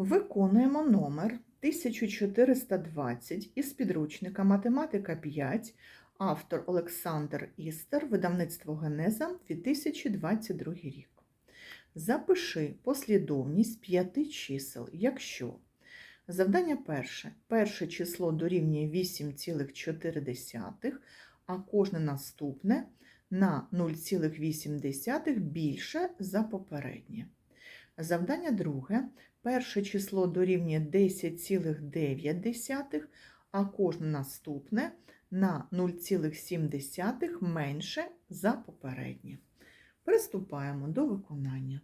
Виконуємо номер 1420 із підручника Математика 5, автор Олександр Істер, видавництво Генеза 2022 рік. Запиши послідовність п'яти чисел, якщо завдання перше. Перше число дорівнює 8,4, а кожне наступне на 0,8 більше за попереднє. Завдання друге. Перше число дорівнює 10,9, а кожне наступне на 0,7 менше за попереднє. Приступаємо до виконання.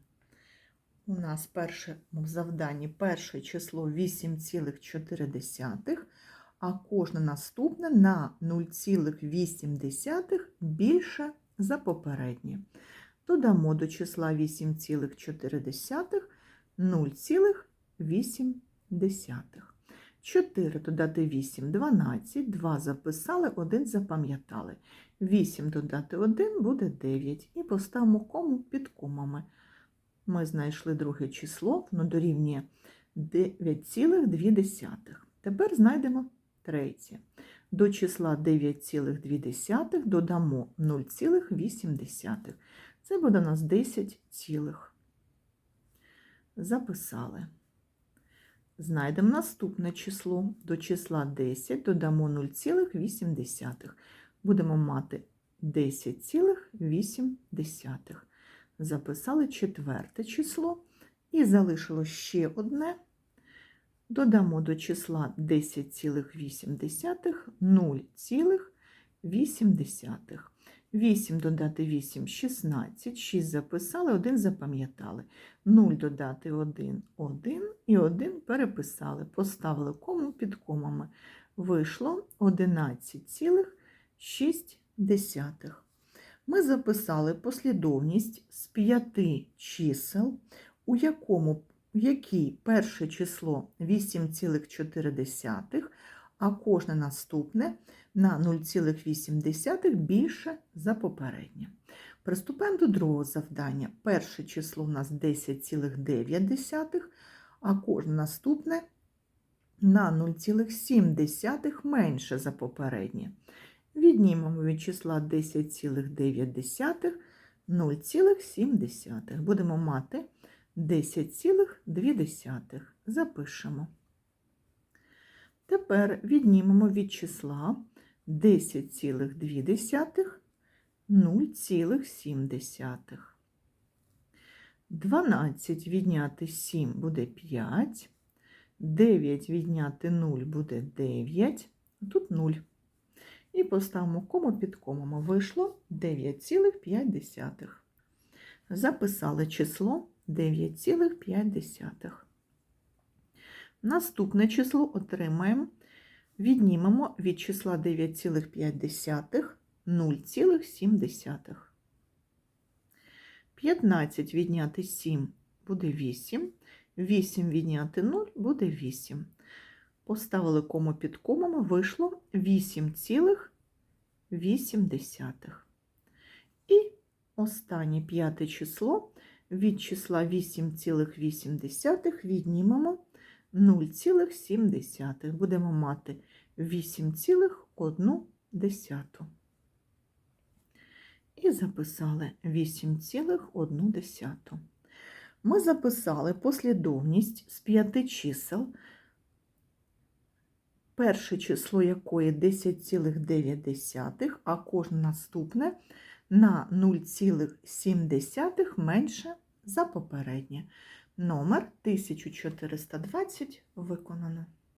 У нас перше в завданні перше число 8,4, а кожне наступне на 0,8 більше за попереднє. Додамо до числа 8,4 0,8. 4 додати 8 12, 2 записали, 1 запам'ятали. 8 додати 1 буде 9. І поставимо кому під комами. Ми знайшли друге число, воно дорівнює 9,2. Тепер знайдемо третє. До числа 9,2 додамо 0,8. Це буде у нас 10 цілих. Записали. Знайдемо наступне число. До числа 10 додамо 0,8. Будемо мати 10,8. Записали четверте число і залишилось ще одне. Додамо до числа 10,8 0,8. 8 додати 8 16, 6 записали, 1 запам'ятали. 0 додати 1 1 і 1 переписали, поставили кому під комами. Вийшло 11,6. Ми записали послідовність з 5 чисел, у якому в якій перше число 8,4, а кожне наступне на 0,8 більше за попереднє. Приступаємо до другого завдання. Перше число у нас 10,9, а кожне наступне на 0,7 менше за попереднє. Віднімемо від числа 10,9 0,7. Будемо мати 10,2. Запишемо. Тепер віднімемо від числа 10,2 0,7. 12 відняти 7 буде 5, 9 відняти 0 буде 9, тут 0. І поставимо кому під комами. Вийшло 9,5. Записали число 9,5. Наступне число отримаємо, віднімемо від числа 9,5 0,7. 15 відняти 7 буде 8, 8 відняти 0 буде 8. Поставили кому під комами, вийшло 8,8. І останнє п'яте число від числа 8,8 віднімемо 0,7. Будемо мати 8,1. І записали 8,1. Ми записали послідовність з п'яти чисел, перше число якої 10,9, а кожне наступне на 0,7 менше за попереднє. Номер 1420 виконано.